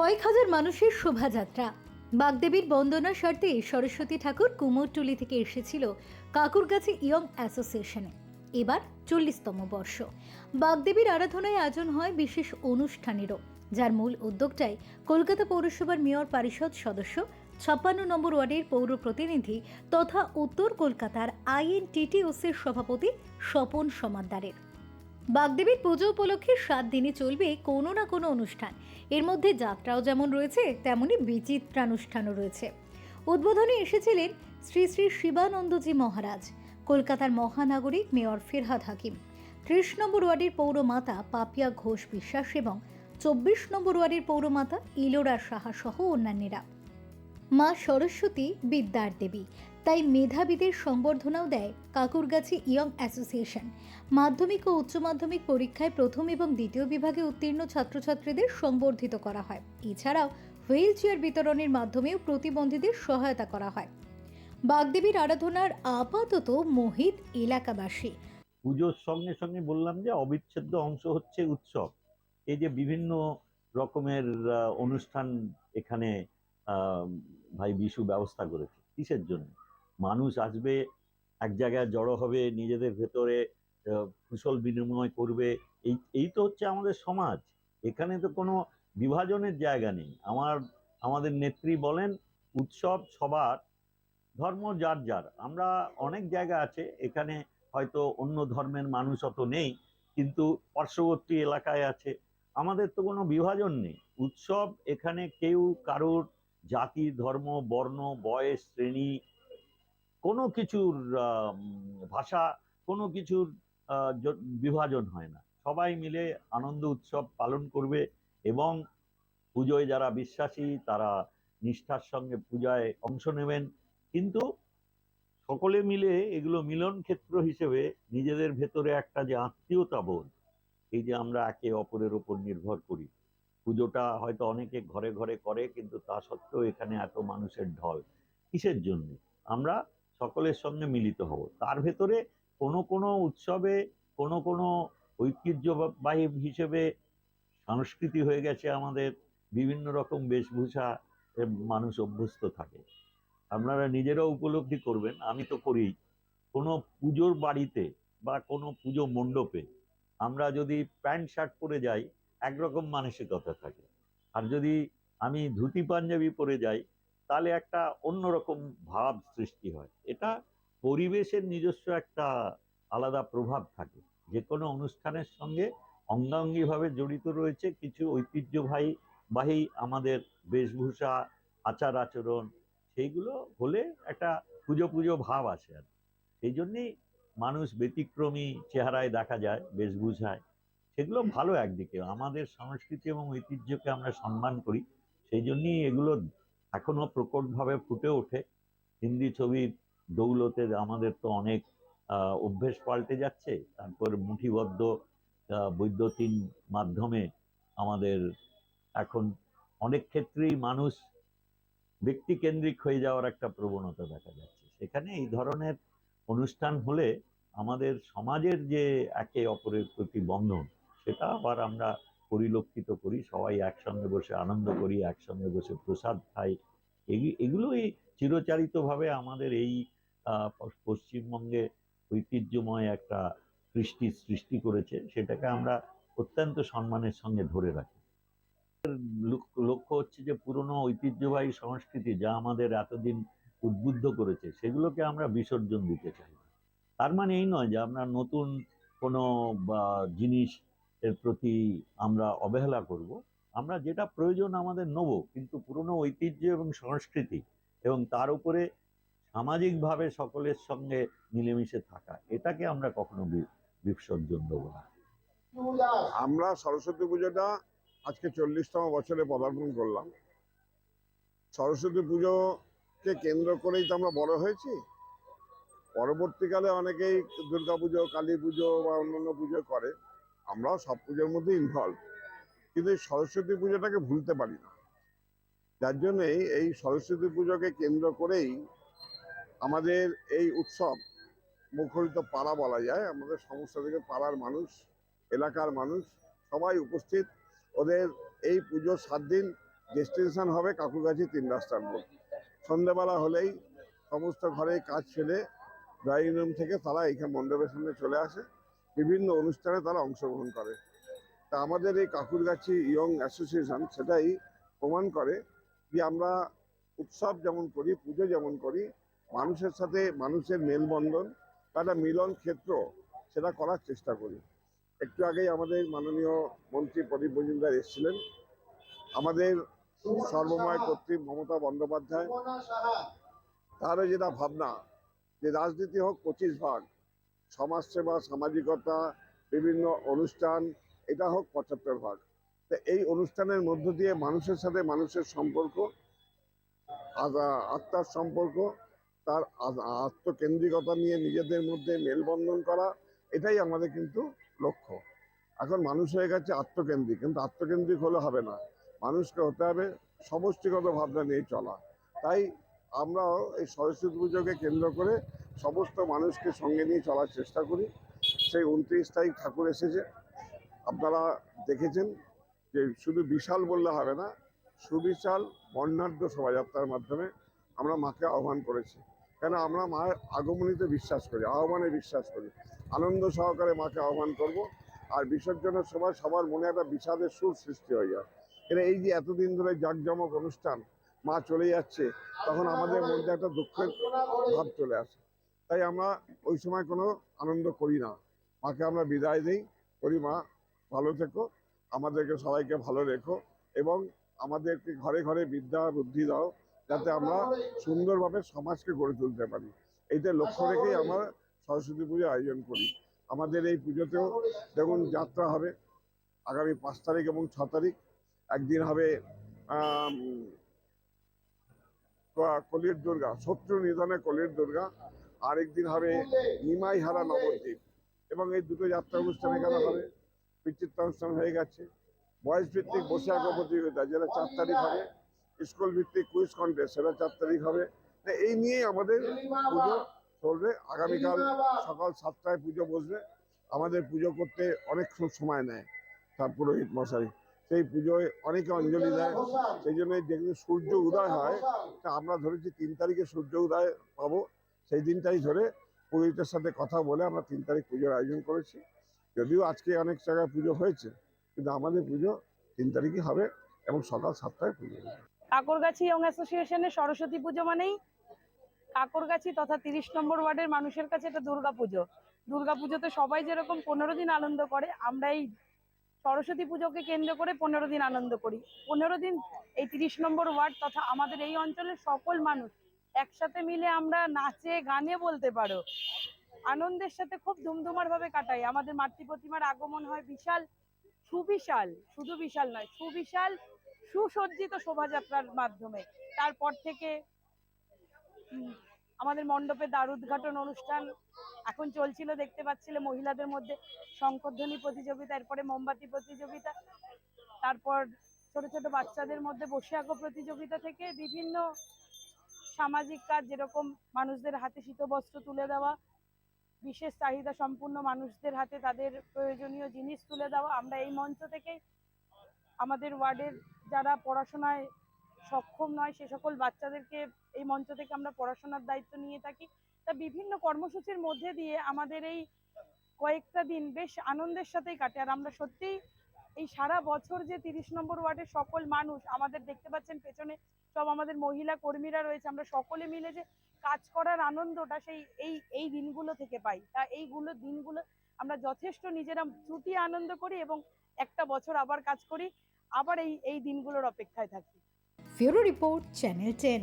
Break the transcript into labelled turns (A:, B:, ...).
A: কয়েক হাজার মানুষের শোভাযাত্রা। বাগদেবীর বন্দনা স্বার্থে সরস্বতী ঠাকুর কুমোরটুলি থেকে এসেছিল কাকুরগাছি ইয়ং অ্যাসোসিয়েশনে। এবার চল্লিশতম বর্ষ। বাগদেবীর আরাধনায় আয়োজন হয় বিশেষ অনুষ্ঠানেরও, যার মূল উদ্যোগটাই কলকাতা পৌরসভার মেয়র পরিষদ সদস্য, ছাপ্পান্ন নম্বর ওয়ার্ডের পৌর প্রতিনিধি তথা উত্তর কলকাতার আইএনটিটিওসির সভাপতি স্বপন সমাদ্দারের বাগদেবীর পুজো উপলক্ষে সাত দিনে চলবে কোনো না কোনো অনুষ্ঠান। এর মধ্যে যাত্রাও যেমন রয়েছে, তেমনি বিচিত্রানুষ্ঠানও রয়েছে। উদ্বোধনে এসেছিলেন শ্রী শ্রী শিবানন্দজি মহারাজ, কলকাতার মহানাগরিক মেয়র ফিরহাদ হাকিম, ত্রিশ নম্বর ওয়ার্ডের পৌরমাতা পাপিয়া ঘোষ বিশ্বাস এবং চব্বিশ নম্বর ওয়ার্ডের পৌরমাতা ইলোরা সাহা সহ অন্যান্যরা। মা সরস্বতী বিদ্যার দেবী। তাই মেধাবীদের সংবর্ধনাও দেয় কাকুরগাছি ইয়ং অ্যাসোসিয়েশন। মাধ্যমিক ও উচ্চ মাধ্যমিক পরীক্ষায় প্রথম এবং দ্বিতীয় বিভাগে উত্তীর্ণ ছাত্রছাত্রীদের সংবর্ধিত করা হয়। এছাড়াও হুইল চেয়ার বিতরণের মাধ্যমেও প্রতিবন্ধীদের সহায়তা করা হয়। বাগদেবীর আরাধনার আপাতত মোহিত এলাকাবাসী।
B: পুজোর সঙ্গে সঙ্গে বললাম যে অবিচ্ছেদ্য অংশ হচ্ছে উৎসব। এই যে বিভিন্ন রকমের অনুষ্ঠান এখানে ভাই বিশু ব্যবস্থা করেছে। কিসের জন্য? মানুষ আসবে, এক জায়গায় জড়ো হবে, নিজেদের ভেতরে কুশল বিনিময় করবে। এই এই তো হচ্ছে আমাদের সমাজ। এখানে তো কোনো বিভাজনের জায়গা নেই। আমার, আমাদের নেত্রী বলেন, উৎসব সবার, ধর্ম যার যার। আমরা অনেক জায়গা আছে, এখানে হয়তো অন্য ধর্মের মানুষ অত নেই, কিন্তু পার্শ্ববর্তী এলাকায় আছে। আমাদের তো কোনো বিভাজন নেই। উৎসব এখানে কেউ কারোর জাতি, ধর্ম, বর্ণ, বয়স, শ্রেণি, কোনো কিছুর ভাষা, কোনো কিছুর বিভাজন হয় না। সবাই মিলে আনন্দ উৎসব পালন করবে এবং পুজোয় যারা বিশ্বাসী, তারা নিষ্ঠার সঙ্গে পূজায় অংশ নেবেন। কিন্তু সকলে মিলে এগুলো মিলন ক্ষেত্র হিসেবে নিজেদের ভেতরে একটা যে আত্মীয়তা বোধ এই যে আমরা একে অপরের ওপর নির্ভর করি। পুজোটা হয়তো অনেকে ঘরে ঘরে করে, কিন্তু তা সত্ত্বেও এখানে এত মানুষের ঢল। কিসের জন্য? আমরা সকলের সঙ্গে মিলিত হব। তার ভেতরে কোনো কোনো উৎসবে, কোনো কোনো ঐতিহ্যবাহী হিসেবে সংস্কৃতি হয়ে গেছে আমাদের, বিভিন্ন রকম বেশভূষা মানুষ অভ্যস্ত থাকে। আপনারা নিজেরাও উপলব্ধি করবেন, আমি তো করি। কোনো পুজোর বাড়িতে বা কোনো পুজো মণ্ডপে আমরা যদি প্যান্ট শার্ট পরে যাই একরকম মানসিকতা থাকে। আর যদি আমি ধুতি পাঞ্জাবি পরে যাই, তাহলে একটা অন্যরকম ভাব সৃষ্টি হয়। এটা পরিবেশের নিজস্ব একটা আলাদা প্রভাব থাকে। যে কোনো অনুষ্ঠানের সঙ্গে অঙ্গাঙ্গিভাবে জড়িত রয়েছে কিছু ঐতিহ্যবাহী, বাহী আমাদের বেশভূষা, আচার আচরণ, সেইগুলো হলে একটা পুজো পুজো ভাব আসে আর। সেই জন্যেই মানুষ ব্যতিক্রমী চেহারায় দেখা যায়, বেশভূষায়। সেগুলো ভালো একদিকে। আমাদের সংস্কৃতি এবং ঐতিহ্যকে আমরা সম্মান করি। সেই জন্যই এগুলো এখনও প্রকটভাবে ফুটে ওঠে। হিন্দি ছবির দৌলতে আমাদের তো অনেক অভ্যেস পাল্টে যাচ্ছে। তারপর মুঠিবদ্ধ বৈদ্যুতিন মাধ্যমে আমাদের এখন অনেক ক্ষেত্রেই মানুষ ব্যক্তিকেন্দ্রিক হয়ে যাওয়ার একটা প্রবণতা দেখা যাচ্ছে। সেখানে এই ধরনের অনুষ্ঠান হলে আমাদের সমাজের যে একে অপরের প্রতি বন্ধন সেটা আবার আমরা পরিলক্ষিত করি সবাই একসঙ্গে বসে আনন্দ করি একসঙ্গে বসে প্রসাদ খাই। এগি- এগুলোই চিরচারিতভাবে আমাদের এই পশ্চিমবঙ্গে ঐতিহ্যময় একটা কৃষ্টি সৃষ্টি করেছে সেটাকে আমরা অত্যন্ত সম্মানের সঙ্গে ধরে রাখি। লক- লক্ষ্য হচ্ছে যে পুরনো ঐতিহ্যবাহী সংস্কৃতি যা আমাদের এতদিন উদ্বুদ্ধ করেছে সেগুলোকে আমরা বিসর্জন দিতে চাই তার মানে এই নয় যে আমরা নতুন কোনো বা, জিনিস এর প্রতি আমরা অবহেলা করব। আমরা যেটা প্রয়োজন আমাদের নেব, কিন্তু পুরনো ঐতিহ্য এবং সংস্কৃতি এবং তার উপরে সামাজিকভাবে সকলের সঙ্গে মিলেমিশে থাকা, এটাকে আমরা কখনো বিসর্জন দেবো না।
C: আমরা সরস্বতী পুজোটা আজকে চল্লিশতম বছরে পদার্পণ করলাম। সরস্বতী পুজোকে কেন্দ্র করেই তো আমরা বড় হয়েছি। পরবর্তীকালে অনেকেই দুর্গা পুজো কালী পুজো বা অন্যান্য পুজো করে। আমরাও সব পুজোর মধ্যে ইনভলভ কিন্তু এই সরস্বতী পুজোটাকে ভুলতে পারি না। যার জন্যই এই সরস্বতী পুজোকে কেন্দ্র করেই আমাদের এই উৎসব, মুখরিত পাড়া বলা যায়, আমাদের সমস্ত থেকে পাড়ার মানুষ, এলাকার মানুষ সবাই উপস্থিত। ওদের এই পুজোর সাত দিন ডেস্টিনেশন হবে কাকুরগাছি তিন রাস্তার মোড়। সন্ধ্যেবেলা হলেই সমস্ত ঘরে কাজ ফেলে ড্রয়িং রুম থেকে তারা এইখানে মণ্ডপের সামনে চলে আসে। বিভিন্ন অনুষ্ঠানে তারা অংশগ্রহণ করে। তা আমাদের এই কাকুরগাছি ইয়ং অ্যাসোসিয়েশন সেটাই প্রমাণ করে যে আমরা উৎসব যেমন করি, পুজো যেমন করি, মানুষের সাথে মানুষের মেলবন্ধন বা একটা মিলন ক্ষেত্র সেটা করার চেষ্টা করি। একটু আগেই আমাদের মাননীয় মন্ত্রী প্রদীপ মজুমদার এসেছিলেন। আমাদের সর্বময় কর্তৃক মমতা বন্দ্যোপাধ্যায়। তারও যেটা ভাবনা যে রাজনীতি হোক পঁচিশ ভাগ সমাজসেবা, সামাজিকতা, বিভিন্ন অনুষ্ঠান, এটা হোক পঁচাত্তর ভাগ। তো এই অনুষ্ঠানের মধ্য দিয়ে মানুষের সাথে মানুষের সম্পর্ক আত্মার সম্পর্ক, তার আত্মকেন্দ্রিকতা নিয়ে নিজেদের মধ্যে মেলবন্ধন করা, এটাই আমাদের কিন্তু লক্ষ্য। এখন মানুষ হয়ে গেছে আত্মকেন্দ্রিক, কিন্তু আত্মকেন্দ্রিক হলে হবে না। মানুষকে হতে হবে সমষ্টিগত ভাবনা নিয়ে চলা। তাই আমরাও এই সরস্বতী পুজোকে কেন্দ্র করে সমস্ত মানুষকে সঙ্গে নিয়ে চলার চেষ্টা করি। সেই উনত্রিশ তারিখ ঠাকুর এসেছে। আপনারা দেখেছেন যে শুধু বিশাল বললে হবে না, সুবিশাল বর্ণাঢ্য শোভাযাত্রার মাধ্যমে আমরা মাকে আহ্বান করেছি। কেন আমরা মায়ের আগমনীতে বিশ্বাস করি, আহ্বানে বিশ্বাস করি। আনন্দ সহকারে মাকে আহ্বান করব আর বিসর্জনের সময় সবার মনে একটা বিষাদের সুর সৃষ্টি হয়ে যায়। এরা এই যে এতদিন ধরে জাঁকজমক অনুষ্ঠান, মা চলে যাচ্ছে, তখন আমাদের মধ্যে একটা দুঃখের ভাব চলে আসে। তাই আমরা ওই সময় কোনো আনন্দ করি না। মাকে আমরা বিদায় দিই করি মা, ভালো থেকো। আমাদেরকে সবাইকে ভালো রেখো এবং আমাদেরকে ঘরে ঘরে বিদ্যা, বুদ্ধি দাও যাতে আমরা সুন্দরভাবে সমাজকে গড়ে তুলতে পারি। এইটা লক্ষ্য রেখেই আমরা সরস্বতী পুজো আয়োজন করি। আমাদের এই পুজোতেও দেখুন যাত্রা হবে আগামী পাঁচ তারিখ এবং ছ তারিখ। একদিন হবে কলির দুর্গা, শত্রু নিধনে কলির দুর্গা। আরেকদিন হবে নিমাই হারা নবদ্বীপ। এবং এই দুটো যাত্রা অনুষ্ঠান এখানে হবে। বিচিত্র অনুষ্ঠান হয়ে গেছে। বয়স ভিত্তিক বসে আঁকা প্রতিযোগিতা, যেটা চার তারিখ হবে। স্কুল ভিত্তিক কুইজ কন্টেস্ট সেটা চার তারিখ হবে। এই নিয়েই আমাদের পুজো চলবে। আগামীকাল সকাল সাতটায় পুজো বসবে। আমাদের পুজো করতে অনেক সময় নেয় তার পুরোহিত মশাই। সেই পুজোয় অনেকে অঞ্জলি দেয়। সেই জন্য যেদিন সূর্য উদয় হয়, তা আমরা ধরেছি তিন তারিখে সূর্য উদয় পাবো। সেই দিনটাই ধরে পুরোহিতের সাথে কথা বলে আমরা তিন তারিখ পুজোর আয়োজন করেছি। যদিও আজকে অনেক জায়গায় পুজো হয়েছে, কিন্তু আমাদের পুজো তিন তারিখই হবে এবং সকাল সাতটায় পুজো।
D: কাকরগাছি ইয়ং অ্যাসোসিয়েশনের সরস্বতী পুজো মানেই কাকরগাছি তথা তিরিশ নম্বর ওয়ার্ডের মানুষের কাছে এটা দুর্গা পুজো। দুর্গা পুজোতে সবাই যেরকম পনেরো দিন আনন্দ করে, আমরা এই সরস্বতী পুজোকে কেন্দ্র করে পনেরো দিন আনন্দ করি। পনেরো দিন এই তিরিশ নম্বর ওয়ার্ড তথা আমাদের এই অঞ্চলের সকল মানুষ একসাথে মিলে আমরা নাচে, গানে বলতে পারো। আনন্দের সাথে খুব ধুমধুমার ভাবে কাটাই। আমাদের মাতৃ প্রতিমার আগমন হয় বিশাল, সুবিশাল, শুধু বিশাল নয়, সুবিশাল, সুসজ্জিত শোভাযাত্রার মাধ্যমে। তারপর থেকে আমাদের মণ্ডপে দ্বার উদ্ঘাটন অনুষ্ঠান এখন চলছিল, দেখতে পাচ্ছিলে মহিলাদের মধ্যে শঙ্করধ্বনি প্রতিযোগিতা, এরপরে মোমবাতি প্রতিযোগিতা, তারপর ছোট ছোট বাচ্চাদের মধ্যে বসে আঁকো প্রতিযোগিতা থেকে বিভিন্ন সামাজিক কাজ যেরকম মানুষদের হাতে শীতবস্ত্র তুলে দেওয়া, বিশেষ চাহিদা সম্পূর্ণ মানুষদের হাতে তাদের প্রয়োজনীয় জিনিস তুলে দেওয়া, আমরা এই মঞ্চ থেকে আমাদের ওয়ার্ডের যারা পড়াশোনায় সক্ষম নয়, সে সকল বাচ্চাদেরকে এই মঞ্চ থেকে আমরা পড়াশোনার দায়িত্ব নিয়ে থাকি। তা বিভিন্ন কর্মসূচির মধ্যে দিয়ে আমাদের এই কয়েকটা দিন বেশ আনন্দের সাথেই কাটে। আর আমরা সত্যিই এই সারা বছর যে তিরিশ নম্বর ওয়ার্ডের সকল মানুষ আমাদের দেখতে পাচ্ছেন, পেছনে সব আমাদের মহিলা কর্মীরা রয়েছে, আমরা সকলে মিলে যে কাজ করার আনন্দটা সেই, এই এই দিনগুলো থেকে পাই। তা এইগুলো দিনগুলো আমরা যথেষ্ট নিজেরা চুটিয়ে আনন্দ করি এবং একটা বছর আবার কাজ করি, আবার এই এই দিনগুলোর অপেক্ষায় থাকি।
A: ফিউরো রিপোর্ট, চ্যানেল টেন।